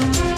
Музика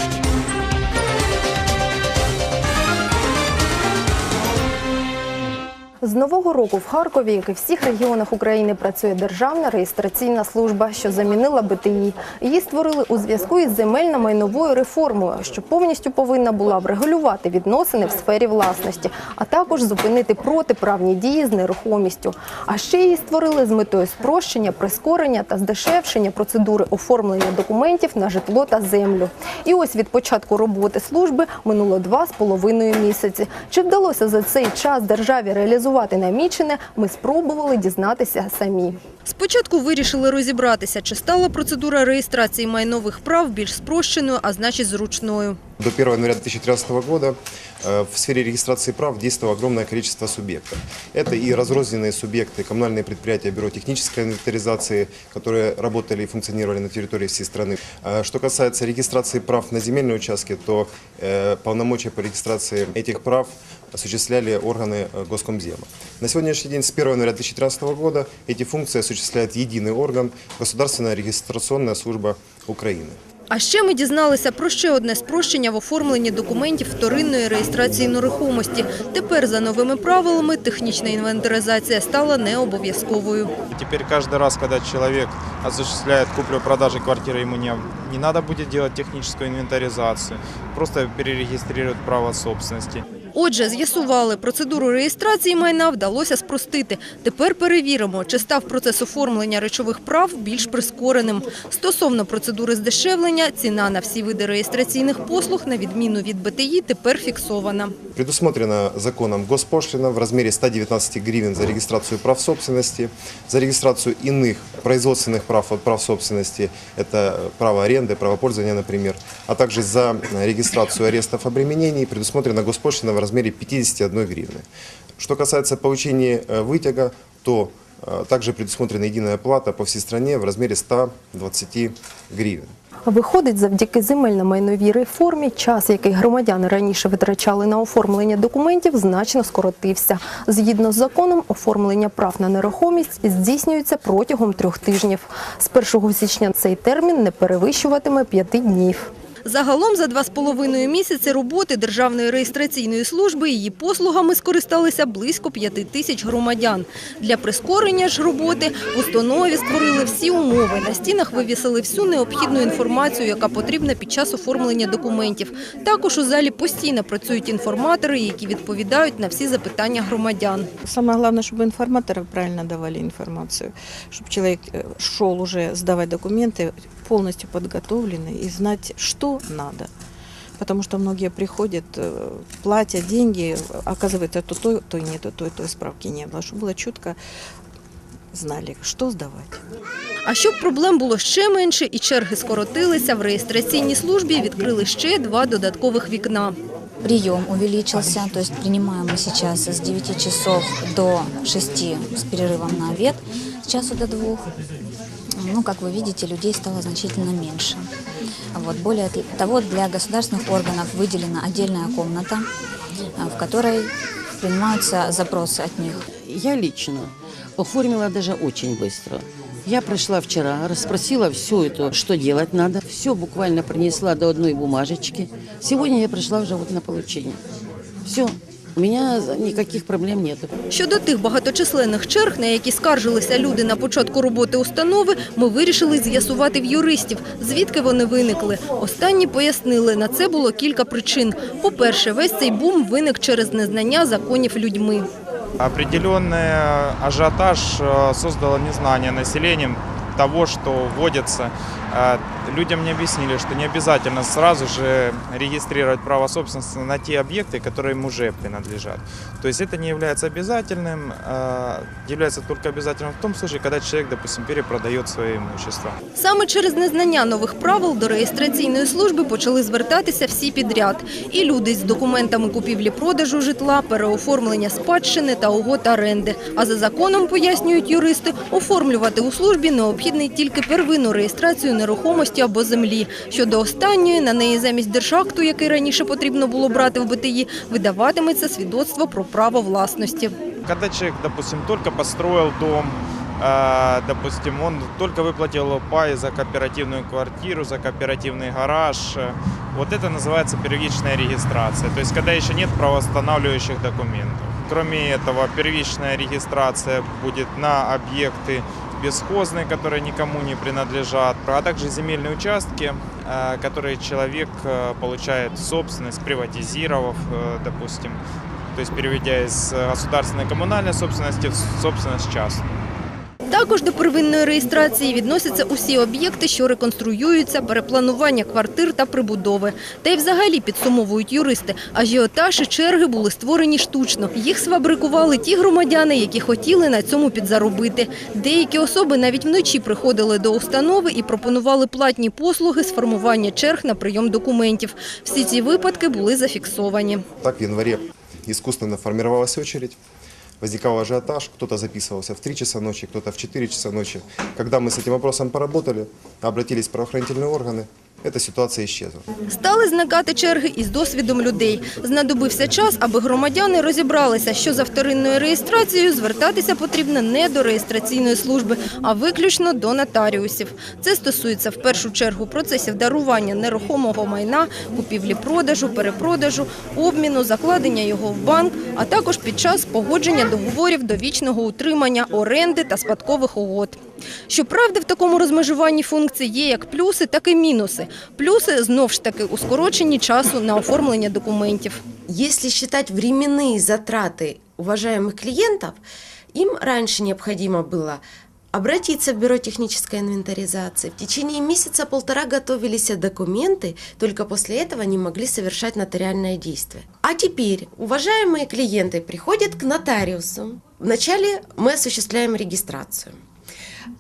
З нового року в Харкові, як і всіх регіонах України, працює державна реєстраційна служба, що замінила БТІ. Її створили у зв'язку із земельно-майновою реформою, що повністю повинна була врегулювати відносини в сфері власності, а також зупинити протиправні дії з нерухомістю. А ще її створили з метою спрощення, прискорення та здешевшення процедури оформлення документів на житло та землю. І ось від початку роботи служби минуло два з половиною місяці. Чи вдалося за цей час державі реалізувати намічене, ми спробували дізнатися самі. Спочатку вирішили розібратися, чи стала процедура реєстрації майнових прав більш спрощеною, а значить зручною. До 1 января 2013 года э, в сфере регистрации прав действовало огромное количество субъектов. Это и разрозненные субъекты, коммунальные предприятия, бюро технической инвентаризации, которые работали и функционировали на территории всей страны. А Что касается регистрации прав на земельные участки, то э, полномочия по регистрации этих прав осуществляли органы э, Госкомзема. На сегодняшний день, с 1 января 2013 года, эти функции осуществляет единый орган Государственная регистрационная служба Украины. А ще ми дізналися про ще одне спрощення в оформленні документів вторинної реєстрації нерухомості. Тепер за новими правилами технічна інвентаризація стала необов'язковою. Теперь каждый раз, когда человек осуществляет куплю-продажу квартиры, ему не, не надо будет делать техническую инвентаризацию, просто перерегистрирует право собственности. Отже, з'ясували, процедуру реєстрації майна вдалося спростити. Тепер перевіримо, чи став процес оформлення речових прав більш прискореним. Стосовно процедури здешевлення, ціна на всі види реєстраційних послуг, на відміну від БТІ, тепер фіксована. Предусмотрена законом госпошлина в размере 119 гривен за регистрацию прав собственности, за регистрацию иных производственных прав от прав собственности, это право аренды, право пользования, например, а также за регистрацию арестов обременений предусмотрена госпошлина в размере 51 гривны. Что касается получения э, вытяга, то э, также предусмотрена единая плата по всей стране в размере 120 гривен. Виходить, завдяки земельно-майновій реформі, час, який громадяни раніше витрачали на оформлення документів, значно скоротився. Згідно з законом, оформлення прав на нерухомість здійснюється протягом трьох тижнів. З 1 січня цей термін не перевищуватиме п'яти днів. Загалом за два з половиною місяці роботи Державної реєстраційної служби її послугами скористалися близько п'яти тисяч громадян. Для прискорення ж роботи в установі створили всі умови. На стінах вивісили всю необхідну інформацію, яка потрібна під час оформлення документів. Також у залі постійно працюють інформатори, які відповідають на всі запитання громадян. Самое главное, чтобы информаторы правильно давали информацию, чтобы человек э, шел уже сдавать документы полностью подготовленный и знать, что надо. Потому что многие приходят, э, платят деньги, оказывается, то той, то нет, то той, той справки не было. Чтобы было четко знали, что сдавать. А щоб проблем було ще менше і черги скоротилися, в реєстраційній службі відкрили ще два додаткових вікна. Прием увеличился, то есть принимаем мы сейчас с 9 часов до 6 с перерывом на обед, с часу до двух. Ну, как вы видите, людей стало значительно меньше. Вот. Более того, для государственных органов выделена отдельная комната, а, в которой принимаются запросы от них. Я лично оформила даже очень быстро. Я прошла вчера, расспросила все это, что делать надо. Все буквально принесла до одной бумажечки. Сегодня я пришла уже вот на получение. Все, у меня никаких проблем нет. Щодо тих багаточисленних черг, на які скаржилися люди на початку роботи установи, ми вирішили з'ясувати в юристів, звідки вони виникли. Останні пояснили, на це було кілька причин. По-перше, весь цей бум виник через незнання законів людьми. Определенный ажиотаж э, создало незнание населением того, что вводится. Э, Людям не объяснили, что не обязательно сразу же регистрировать право собственности на те объекты, которые им уже принадлежат. То есть это не является обязательным, э, является только обязательным в том случае, когда человек, допустим, перепродает свое имущество. Саме через незнання нових правил до реєстраційної служби почали звертатися всі підряд. І люди з документами купівлі-продажу житла, переоформлення спадщини та угод оренди. А за законом, пояснюють юристи, оформлювати у службі необхідний тільки первинну реєстрацію нерухомості або землі. Щодо останньої, на неї замість держакту, який раніше потрібно було брати в БТІ, видаватиметься свідоцтво про право власності. Когда человек, допустим, только построил дом, Э, Допустим, он только выплатил пай за кооперативную квартиру, за кооперативный гараж. Э, Вот это называется первичная регистрация, то есть когда еще нет правоостанавливающих документов. Кроме этого, первичная регистрация будет на объекты бесхозные, которые никому не принадлежат, а также земельные участки, э, которые человек э, получает в собственность, приватизировав, э, допустим, то есть переведя из э, государственной коммунальной собственности в собственность частную. Також до первинної реєстрації відносяться усі об'єкти, що реконструюються, перепланування квартир та прибудови. Та й взагалі підсумовують юристи. Ажіотаж і черги були створені штучно. Їх сфабрикували ті громадяни, які хотіли на цьому підзаробити. Деякі особи навіть вночі приходили до установи і пропонували платні послуги з формування черг на прийом документів. Всі ці випадки були зафіксовані. Так в январе искусственно формировалась очередь, возникал ажиотаж, кто-то записывался в 3 часа ночи, кто-то в 4 часа ночи. Когда мы с этим вопросом поработали, обратились в правоохранительные органы, эта ситуация исчезла. Стали зникати черги із досвідом людей. Знадобився час, аби громадяни розібралися, що за вторинною реєстрацією звертатися потрібно не до реєстраційної служби, а виключно до нотаріусів. Це стосується в першу чергу процесів дарування нерухомого майна, купівлі-продажу, перепродажу, обміну, закладення його в банк, а також під час погодження договорів довічного утримання, оренди та спадкових угод. Щоправда, в такому розмежуванні функцій є як плюси, так і мінуси. Плюси знов ж таки у скороченні часу на оформлення документів. Если считать временные затраты уважаемых клиентов, им раньше необходимо было обратиться в бюро технической инвентаризации. В течение месяца-полтора готовились документы, только после этого они могли совершать нотариальное действие. А теперь уважаемые клиенты приходят к нотариусу. Вначале мы осуществляем регистрацию.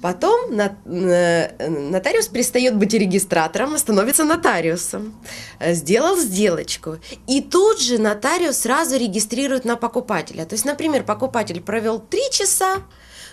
Потом на- э, нотариус перестает быть регистратором, а становится нотариусом. Э, Сделал сделочку. И тут же нотариус сразу регистрирует на покупателя. То есть, например, покупатель провел три часа,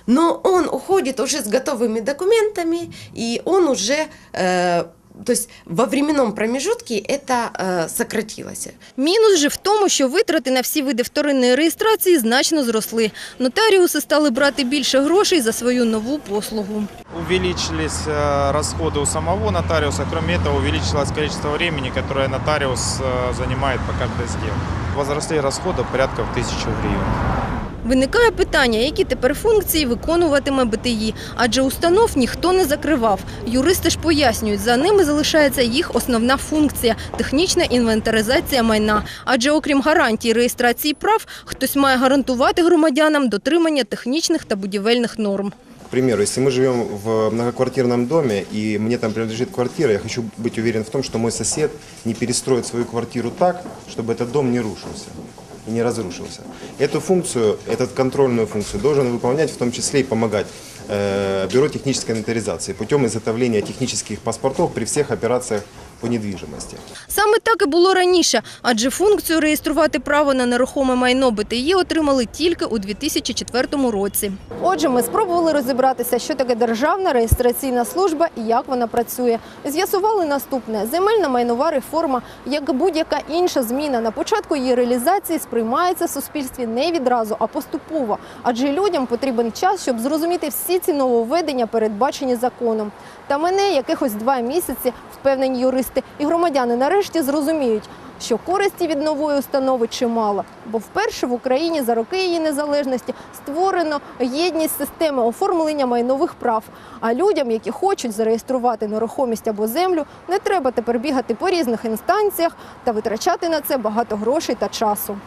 но он уходит уже с готовыми документами, и он уже, э, то есть во временном промежутке это э, сократилось. Мінус же в тому, що витрати на всі види вторинної реєстрації значно зросли. Нотаріуси стали брати більше грошей за свою нову послугу. Увеличились э, расходы у самого нотариуса, кроме этого увеличилось количество времени, которое нотариус э, занимает по каждой сделке. Возросли расходы порядка в тысячу гривен. Виникає питання, які тепер функції виконуватиме БТІ, адже установ ніхто не закривав. Юристи ж пояснюють, за ними залишається їх основна функція – технічна інвентаризація майна. Адже окрім гарантій реєстрації прав, хтось має гарантувати громадянам дотримання технічних та будівельних норм. К примеру, если мы живем в многоквартирном доме, и мне там принадлежит квартира, я хочу быть уверен в том, что мой сосед не перестроит свою квартиру так, чтобы этот дом не рушился И не разрушился. Эту функцию, эту контрольную функцию должен выполнять в том числе и помогать э, Бюро технической инвентаризации путем изготовления технических паспортов при всех операциях по недвижимости. Саме так і було раніше, адже функцію реєструвати право на нерухоме майно БТІ отримали тільки у 2004 році. Отже, ми спробували розібратися, що таке державна реєстраційна служба і як вона працює. З'ясували наступне: земельна майнова реформа, як будь-яка інша зміна на початку її реалізації, сприймається в суспільстві не відразу, а поступово. Адже людям потрібен час, щоб зрозуміти всі ці нововведення, передбачені законом. Та мене якихось два місяці, впевнені юристи, і громадяни нарешті зрозуміють, що користі від нової установи чимало, бо вперше в Україні за роки її незалежності створено єдність системи оформлення майнових прав. А людям, які хочуть зареєструвати нерухомість або землю, не треба тепер бігати по різних інстанціях та витрачати на це багато грошей та часу.